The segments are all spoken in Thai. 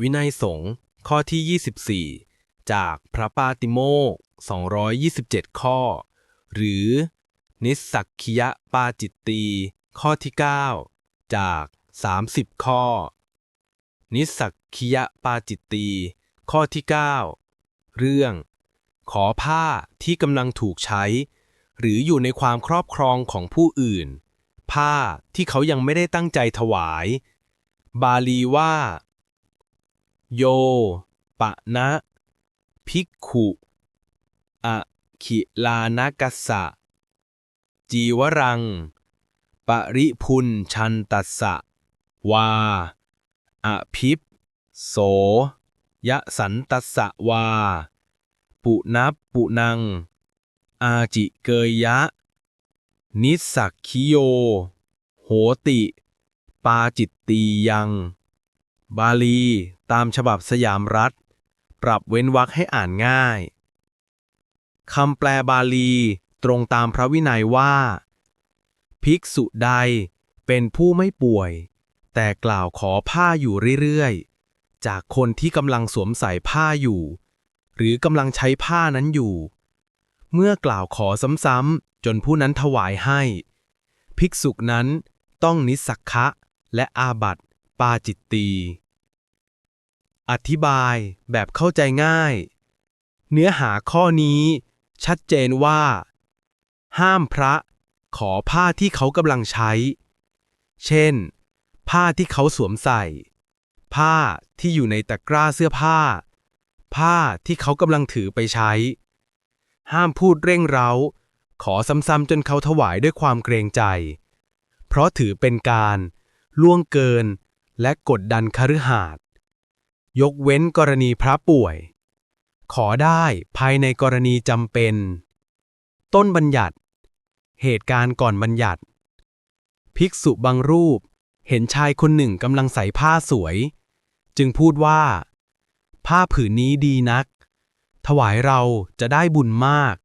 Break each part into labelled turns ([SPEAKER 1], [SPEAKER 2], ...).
[SPEAKER 1] วินัยสงฆ์ข้อที่ 24 จากพระปาติโมก227 ข้อ หรือ นิสสักคิยปาจิตตีข้อที่ 9 จาก 30 ข้อ นิสสักคิยปาจิตตีข้อที่ 9 เรื่อง ขอผ้าที่กำลังถูกใช้ หรืออยู่ในความครอบครองของผู้อื่น ผ้าที่เขายังไม่ได้ตั้งใจถวาย บาลีว่า โย ปะนะ ภิกขุ อะขิลานกัสสะ จีวรัง ปริพุนชันตัสสะ วา อภิปโส ยะสันตัสสะวา ปุนับปุนัง อาจิเกยยะ นิสสักคิโย โหติ ปาจิตตียัง บาลี ตามฉบับสยามรัฐ ปรับเว้นวรรคให้อ่านง่ายคำแปลบาลี ตรงตามพระวินัยว่า ภิกษุใดเป็นผู้ไม่ป่วย แต่กล่าวขอผ้าอยู่เรื่อยๆ จากคนที่กำลังสวมใส่ผ้าอยู่ หรือกำลังใช้ผ้านั้นอยู่ เมื่อกล่าวขอซ้ำๆ จนผู้นั้นถวายให้ ภิกษุนั้นต้องนิสักคะและอาบัติปาจิตตี อธิบายแบบเข้าใจง่าย เนื้อหาข้อนี้ ชัดเจนว่า ห้ามพระ ขอผ้าที่เขากำลังใช้ เช่น ผ้าที่เขาสวมใส่ ผ้าที่อยู่ในตะกร้าเสื้อผ้า ผ้าที่เขากำลังถือไปใช้ ห้ามพูดเร่งเร้า ขอซ้ำๆจนเขาถวายด้วยความเกรงใจ เพราะถือเป็นการ ล่วงเกินและกดดันคฤหาสน์ ยกเว้นกรณีพระป่วย ขอได้ภายในกรณีจำเป็น ต้นบัญญัติ เหตุการณ์ก่อนบัญญัติ ภิกษุบางรูป เห็นชายคนหนึ่งกำลังใส่ผ้าสวย จึงพูดว่า ผ้าผืนนี้ดีนัก ถวายเราจะได้บุญมาก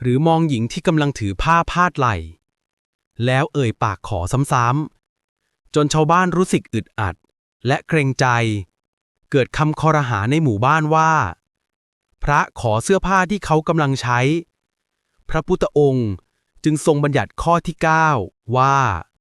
[SPEAKER 1] หรือมองหญิงที่กำลังถือผ้าพาดไหล่แล้วเอ่ยปากขอซ้ำๆจนชาวบ้านรู้สึกอึดอัด และเกรงใจ เกิดคำคอรหาในหมู่บ้านว่า พระขอเสื้อผ้าที่เขากำลังใช้ พระพุทธองค์จึงทรงบัญญัติข้อที่ 9 ว่า